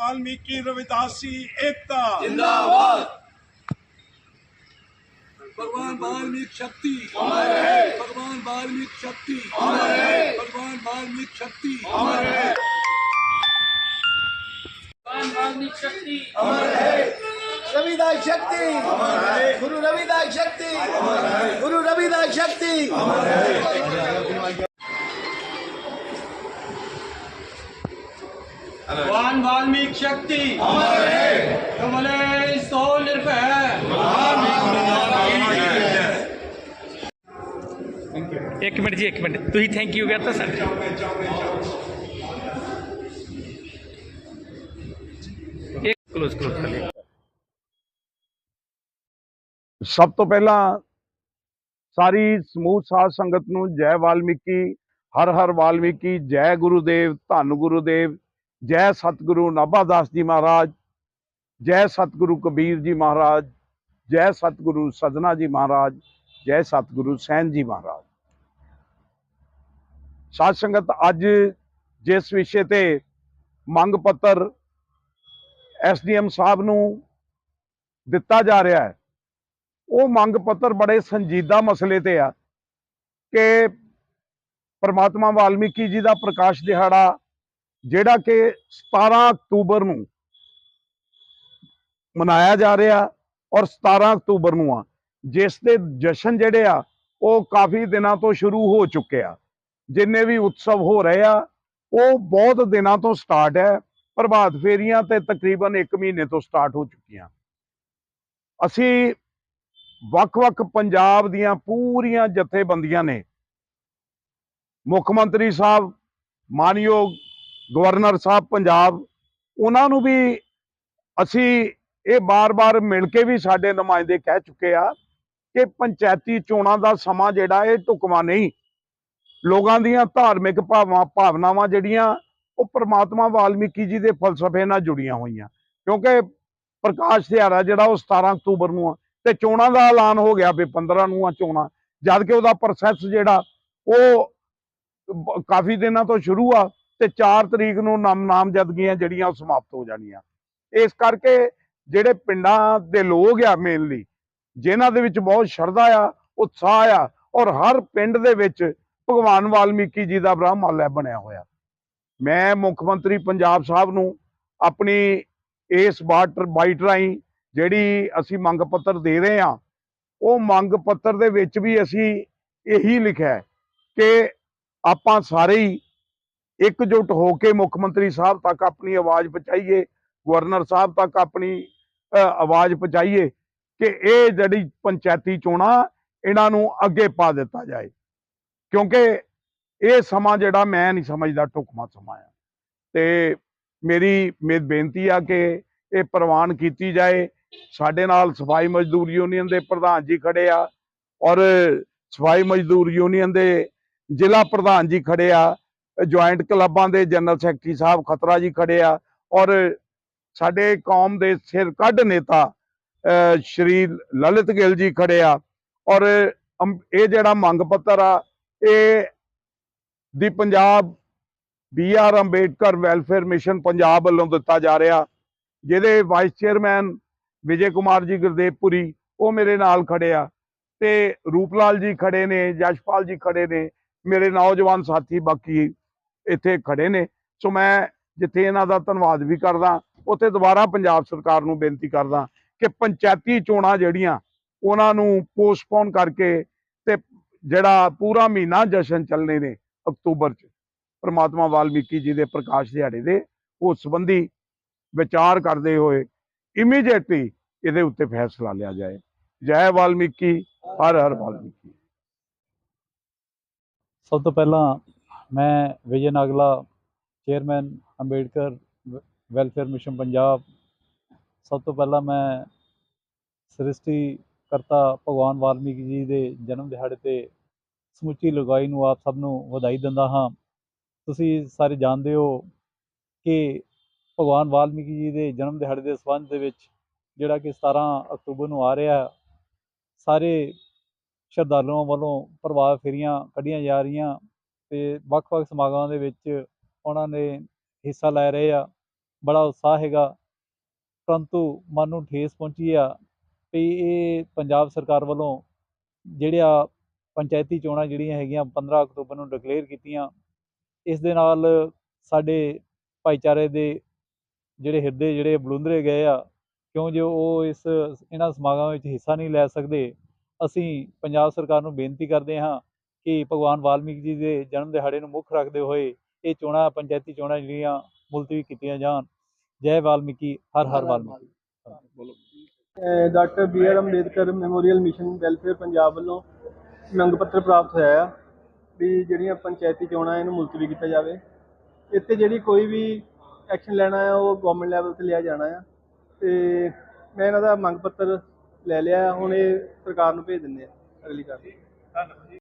वाल्मीकि रविदासी एकता। जिंदाबाद। भगवान वाल्मीकि शक्ति। अमर है। भगवान वाल्मीकि शक्ति। अमर है। भगवान वाल्मीकि शक्ति। अमर है। भगवान वाल्मीकि शक्ति। अमर है। रविदास शक्ति। गुरु रविदास शक्ति। गुरु रविदास शक्ति। भगवान वाल्मीकि शक्ति अमर है कमले सो निर्भय ਇੱਕ ਮਿੰਟ ਜੀ ਇੱਕ ਮਿੰਟ ਤੁਸੀਂ ਥੈਂਕ ਯੂ ਕਰਤਾ ਸਰ ਇੱਕ ਕਲੋਜ਼ ਕਲੋਜ਼ ਕਰ ਲਿਓ ਸਭ ਤੋਂ ਪਹਿਲਾਂ ਸਾਰੀ ਸਮੂਹ ਸਾਧ ਸੰਗਤ ਨੂੰ ਜੈ ਵਾਲਮੀਕੀ ਹਰ ਹਰ ਵਾਲਮੀਕੀ ਜੈ ਗੁਰੂਦੇਵ ਧੰਨ ਗੁਰੂਦੇਵ ਜੈ ਸਤਿਗੁਰੂ ਨਾਭਾ ਦਾਸ ਜੀ ਮਹਾਰਾਜ, ਜੈ ਸਤਿਗੁਰੂ ਕਬੀਰ ਜੀ ਮਹਾਰਾਜ, ਜੈ ਸਤਿਗੁਰੂ ਸਦਨਾ ਜੀ ਮਹਾਰਾਜ, ਜੈ ਸਤਿਗੁਰੂ ਸੈਨ ਜੀ ਮਹਾਰਾਜ। ਸਾਧ ਸੰਗਤ, ਅੱਜ ਜਿਸ ਵਿਸ਼ੇ ਤੇ ਮੰਗ ਪੱਤਰ ਐਸਡੀਐਮ ਸਾਹਿਬ ਨੂੰ ਦਿੱਤਾ ਜਾ ਰਿਹਾ ਹੈ, ਉਹ ਮੰਗ ਪੱਤਰ ਬੜੇ ਸੰਜੀਦਾ ਮਸਲੇ ਤੇ ਆ ਕਿ ਪਰਮਾਤਮਾ ਵਾਲਮੀਕੀ ਜੀ ਦਾ ਪ੍ਰਕਾਸ਼ ਦਿਹਾੜਾ ਜਿਹੜਾ ਕਿ 17 ਅਕਤੂਬਰ ਨੂੰ ਮਨਾਇਆ ਜਾ ਰਿਹਾ ਔਰ 17 ਅਕਤੂਬਰ ਨੂੰ ਆ, ਜਿਸ ਦੇ ਜਸ਼ਨ ਜਿਹੜੇ ਆ, ਉਹ ਕਾਫੀ ਦਿਨਾਂ ਤੋਂ ਸ਼ੁਰੂ ਹੋ ਚੁੱਕੇ ਆ। ਜਿੰਨੇ ਵੀ ਉਤਸਵ ਹੋ ਰਹੇ ਆ, ਉਹ ਬਹੁਤ ਦਿਨਾਂ ਤੋਂ ਸਟਾਰਟ ਹੈ, ਪ੍ਰਭਾਤ ਫੇਰੀਆਂ ਤੇ ਤਕਰੀਬਨ 1 ਮਹੀਨੇ ਤੋਂ ਸਟਾਰਟ ਹੋ ਚੁੱਕੀਆਂ। ਅਸੀਂ ਵੱਖ-ਵੱਖ ਪੰਜਾਬ ਦੀਆਂ ਪੂਰੀਆਂ ਜਥੇਬੰਦੀਆਂ ਨੇ, ਮੁੱਖ ਮੰਤਰੀ ਸਾਹਿਬ, ਮਾਨਯੋਗ ਗਵਰਨਰ ਸਾਹਿਬ ਪੰਜਾਬ, ਉਹਨਾਂ ਨੂੰ ਵੀ ਅਸੀਂ ਇਹ ਬਾਰ-ਬਾਰ ਮਿਲ ਕੇ ਵੀ ਸਾਡੇ ਨੁਮਾਇੰਦੇ ਕਹਿ ਚੁੱਕੇ ਆ ਕਿ ਪੰਚਾਇਤੀ ਚੋਣਾਂ ਦਾ ਸਮਾਂ ਜਿਹੜਾ ਇਹ ਢੁਕਵਾਂ ਨਹੀਂ। ਲੋਕਾਂ ਦੀਆਂ ਧਾਰਮਿਕ ਭਾਵਾਂ, ਭਾਵਨਾਵਾਂ ਜਿਹੜੀਆਂ, ਉਹ ਪ੍ਰਮਾਤਮਾ ਵਾਲਮੀਕੀ ਜੀ ਦੇ ਫਲਸਫੇ ਨਾਲ ਜੁੜੀਆਂ ਹੋਈਆਂ। ਕਿਉਂਕਿ ਪ੍ਰਕਾਸ਼ ਦਿਹਾੜਾ ਜਿਹੜਾ ਉਹ 17 ਅਕਤੂਬਰ ਨੂੰ ਆ, ਤੇ ਚੋਣਾਂ ਦਾ ਐਲਾਨ ਹੋ ਗਿਆ ਵੀ 15 ਨੂੰ ਆ ਚੋਣਾਂ, ਜਦ ਕਿ ਉਹਦਾ ਪ੍ਰੋਸੈਸ ਜਿਹੜਾ, ਉਹ ਕਾਫੀ ਦਿਨਾਂ ਤੋਂ ਸ਼ੁਰੂ ਆ ਤੇ 4 ਤਰੀਕ ਨੂੰ ਨਾਮ ਨਾਮਜ਼ਦਗੀਆਂ ਜਿਹੜੀਆਂ ਉਹ ਸਮਾਪਤ ਹੋ ਜਾਣੀਆਂ। ਇਸ ਕਰਕੇ ਜਿਹੜੇ ਪਿੰਡਾਂ ਦੇ ਲੋਕ ਆ ਮੇਨਲੀ ਜਿਨ੍ਹਾਂ ਦੇ ਵਿੱਚ ਬਹੁਤ ਸ਼ਰਧਾ ਆ, ਉਤਸ਼ਾਹ ਆ, ਔਰ ਹਰ ਪਿੰਡ ਦੇ ਵਿੱਚ ਭਗਵਾਨ ਵਾਲਮੀਕੀ ਜੀ ਦਾ ਬ੍ਰਹਮਾਲਾ ਬਣਿਆ ਹੋਇਆ। ਮੈਂ ਮੁੱਖ ਮੰਤਰੀ ਪੰਜਾਬ ਸਾਹਿਬ ਨੂੰ ਆਪਣੀ ਇਸ ਵਾਟਰ ਬਾਈਟ ਰਾਹੀਂ ਜਿਹੜੀ ਅਸੀਂ ਮੰਗ ਪੱਤਰ ਦੇ ਰਹੇ ਹਾਂ, ਉਹ ਮੰਗ ਪੱਤਰ ਦੇ ਵਿੱਚ ਵੀ ਅਸੀਂ ਇਹੀ ਲਿਖਿਆ ਕਿ ਆਪਾਂ ਸਾਰੇ ਹੀ ਇਕਜੁੱਟ ਹੋ ਕੇ ਮੁੱਖ ਮੰਤਰੀ ਸਾਹਿਬ ਤੱਕ ਆਪਣੀ ਆਵਾਜ਼ ਪਹੁੰਚਾਈਏ, ਗਵਰਨਰ ਸਾਹਿਬ ਤੱਕ ਆਪਣੀ ਆਵਾਜ਼ ਪਹੁੰਚਾਈਏ ਕਿ ਇਹ ਜਿਹੜੀ ਪੰਚਾਇਤੀ ਚੋਣਾਂ ਇਹਨਾਂ ਨੂੰ ਅੱਗੇ ਪਾ ਦਿੱਤਾ ਜਾਏ। ਕਿਉਂਕਿ ਇਹ ਸਮਾਂ ਜਿਹੜਾ ਮੈਂ ਨਹੀਂ ਸਮਝਦਾ, ਢੁਕਵਾਂ ਸਮਾਂ ਆ। ਤੇ ਮੇਰੀ ਮੇਰੀ ਬੇਨਤੀ ਆ ਕਿ ਇਹ ਪ੍ਰਵਾਨ ਕੀਤੀ ਜਾਏ। ਸਾਡੇ ਨਾਲ ਸਫ਼ਾਈ ਮਜ਼ਦੂਰ ਯੂਨੀਅਨ ਦੇ ਪ੍ਰਧਾਨ ਜੀ ਖੜੇ ਆ ਔਰ ਸਫ਼ਾਈ ਮਜ਼ਦੂਰ ਯੂਨੀਅਨ ਦੇ ਜ਼ਿਲ੍ਹਾ ਪ੍ਰਧਾਨ ਜੀ ਖੜੇ ਆ। ਜੁਆਇੰਟ ਕਲੱਬਾਂ ਦੇ ਜਨਰਲ ਸੈਕਟਰੀ ਸਾਹਿਬ ਖਤਰਾ ਜੀ ਖੜੇ ਆ ਔਰ ਸਾਡੇ ਕੌਮ ਦੇ ਸਿਰ ਕੱਢ ਨੇਤਾ, ਅਹ, ਸ਼੍ਰੀ ਲਲਿਤ ਗਿੱਲ ਜੀ ਖੜੇ ਆ ਔਰ ਇਹ ਜਿਹੜਾ ਮੰਗ ਪੱਤਰ ਆ, ਇਹ ਦੀ Punjab B R Ambedkar welfare mission Punjab ਵੱਲੋਂ ਦਿੱਤਾ ਜਾ ਰਿਹਾ। ਜਿਹਦੇ ਵਾਈਸ ਚੇਅਰਮੈਨ ਵਿਜੇ ਕੁਮਾਰ ਜੀ ਗੁਰਦੇਵਪੁਰੀ ਉਹ ਮੇਰੇ ਨਾਲ ਖੜੇ ਆ ਤੇ ਰੂਪਲਾਲ ਜੀ ਖੜੇ ਨੇ, ਜਸ਼ਪਾਲ ਜੀ ਖੜੇ ਨੇ, ਮੇਰੇ ਨੌਜਵਾਨ ਸਾਥੀ ਬਾਕੀ ਇੱਥੇ ਖੜੇ ਨੇ। ਸੋ ਮੈਂ ਜਿੱਥੇ ਇਹਨਾਂ ਦਾ ਧੰਨਵਾਦ ਵੀ ਕਰਦਾ, ਉੱਥੇ ਦੁਬਾਰਾ ਪੰਜਾਬ ਸਰਕਾਰ ਨੂੰ ਬੇਨਤੀ ਕਰਦਾ ਕਿ ਪੰਚਾਇਤੀ ਚੋਣਾਂ ਜਿਹੜੀਆਂ, ਉਹਨਾਂ ਨੂੰ ਪੋਸਟਪੋਨ ਕਰਕੇ ਤੇ ਜਿਹੜਾ ਪੂਰਾ ਮਹੀਨਾ ਜਸ਼ਨ ਚੱਲਣੇ ਨੇ ਅਕਤੂਬਰ ਚ, ਪ੍ਰਮਾਤਮਾ ਵਾਲਮੀਕੀ ਜੀ ਦੇ ਪ੍ਰਕਾਸ਼ ਦਿਹਾੜੇ ਦੇ, ਉਸ ਸੰਬੰਧੀ ਵਿਚਾਰ ਕਰਦੇ ਹੋਏ ਇਮੀਡੀਏਟਲੀ ਇਹਦੇ ਉੱਤੇ ਫੈਸਲਾ ਲਿਆ ਜਾਏ। ਜੈ ਵਾਲਮੀਕੀ, ਹਰ ਹਰ ਵਾਲਮੀਕੀ। ਸਭ ਤੋਂ ਪਹਿਲਾਂ ਮੈਂ Vijay Nagla, chairman Ambedkar welfare mission Punjab. ਸਭ ਤੋਂ ਪਹਿਲਾਂ ਮੈਂ ਸ੍ਰਿਸ਼ਟੀ ਕਰਤਾ ਭਗਵਾਨ ਵਾਲਮੀਕੀ ਜੀ ਦੇ ਜਨਮ ਦਿਹਾੜੇ ਤੇ ਸਮੁੱਚੀ ਲਗਾਈ ਨੂੰ ਆਪ ਸਭ ਨੂੰ ਵਧਾਈ ਦਿੰਦਾ ਹਾਂ। ਤੁਸੀਂ ਸਾਰੇ ਜਾਣਦੇ ਹੋ ਕਿ ਭਗਵਾਨ ਵਾਲਮੀਕੀ ਜੀ ਦੇ ਜਨਮ ਦਿਹਾੜੇ ਦੇ ਸੰਬੰਧ ਦੇ ਵਿੱਚ ਜਿਹੜਾ ਕਿ 17 ਅਕਤੂਬਰ ਨੂੰ ਆ ਰਿਹਾ, ਸਾਰੇ ਸ਼ਰਧਾਲੂਆਂ ਵੱਲੋਂ ਪ੍ਰਭਾਵ ਫੇਰੀਆਂ ਕੱਢੀਆਂ ਜਾ ਰਹੀਆਂ। ਤੇ ਵੱਖ-ਵੱਖ ਸਮਾਗਮਾਂ ਦੇ ਵਿੱਚ ਉਹਨਾਂ ਨੇ ਹਿੱਸਾ ਲੈ ਰਹੇ ਆ। ਬੜਾ ਉਤਸ਼ਾਹ ਹੈਗਾ। ਪਰੰਤੂ ਮਨ ਨੂੰ ਠੇਸ ਪਹੁੰਚੀ ਆ ਵੀ ਇਹ ਪੰਜਾਬ ਸਰਕਾਰ ਵੱਲੋਂ ਜਿਹੜਿਆ ਪੰਚਾਇਤੀ ਚੋਣਾਂ ਜਿਹੜੀਆਂ ਹੈਗੀਆਂ 15 ਅਕਤੂਬਰ ਨੂੰ ਡਿਕਲੇਅਰ ਕੀਤੀਆਂ, ਇਸ ਦੇ ਨਾਲ ਸਾਡੇ ਭਾਈਚਾਰੇ ਦੇ ਜਿਹੜੇ ਹਿਰਦੇ, ਜਿਹੜੇ ਬਲੁੰਦਰੇ ਗਏ ਆ, ਕਿਉਂ ਜੋ ਉਹ ਇਸ, ਇਹਨਾਂ ਸਮਾਗਮਾਂ ਵਿੱਚ ਹਿੱਸਾ ਨਹੀਂ ਲੈ ਸਕਦੇ, ਅਸੀਂ ਪੰਜਾਬ ਸਰਕਾਰ ਨੂੰ ਬੇਨਤੀ ਕਰਦੇ ਹਾਂ ਕਿ ਭਗਵਾਨ ਵਾਲਮੀਕ ਜੀ ਦੇ ਜਨਮ ਦਿਹਾੜੇ ਨੂੰ ਮੁੱਖ ਰੱਖਦੇ ਹੋਏ ਇਹ ਚੋਣਾਂ ਪੰਚਾਇਤੀ ਚੋਣਾਂ ਜਿਹੜੀਆਂ ਮੁਲਤਵੀ ਕੀਤੀਆਂ ਜਾਣ। ਜੈ ਵਾਲਮੀਕੀ ਹਰ ਹਰ Valmiki. Doctor B R Ambedkar memorial mission welfare Punjab ਵੱਲੋਂ ਮੰਗ ਪੱਤਰ ਪ੍ਰਾਪਤ ਹੋਇਆ ਆ ਵੀ ਜਿਹੜੀਆਂ ਪੰਚਾਇਤੀ ਚੋਣਾਂ ਇਹਨੂੰ ਮੁਲਤਵੀ ਕੀਤਾ ਜਾਵੇ। ਇੱਥੇ ਜਿਹੜੀ ਕੋਈ ਵੀ ਐਕਸ਼ਨ ਲੈਣਾ ਆ ਉਹ ਗਵਰਨਮੈਂਟ ਲੈਵਲ ਤੇ ਲਿਆ ਜਾਣਾ ਆ। ਤੇ ਮੈਂ ਇਹਨਾਂ ਦਾ ਮੰਗ ਪੱਤਰ ਲੈ ਲਿਆ ਹੁਣ ਇਹ ਸਰਕਾਰ ਨੂੰ ਭੇਜ ਦਿੰਦੇ ਆ। ਅਗਲੀ ਕਾਰਵਾਈ।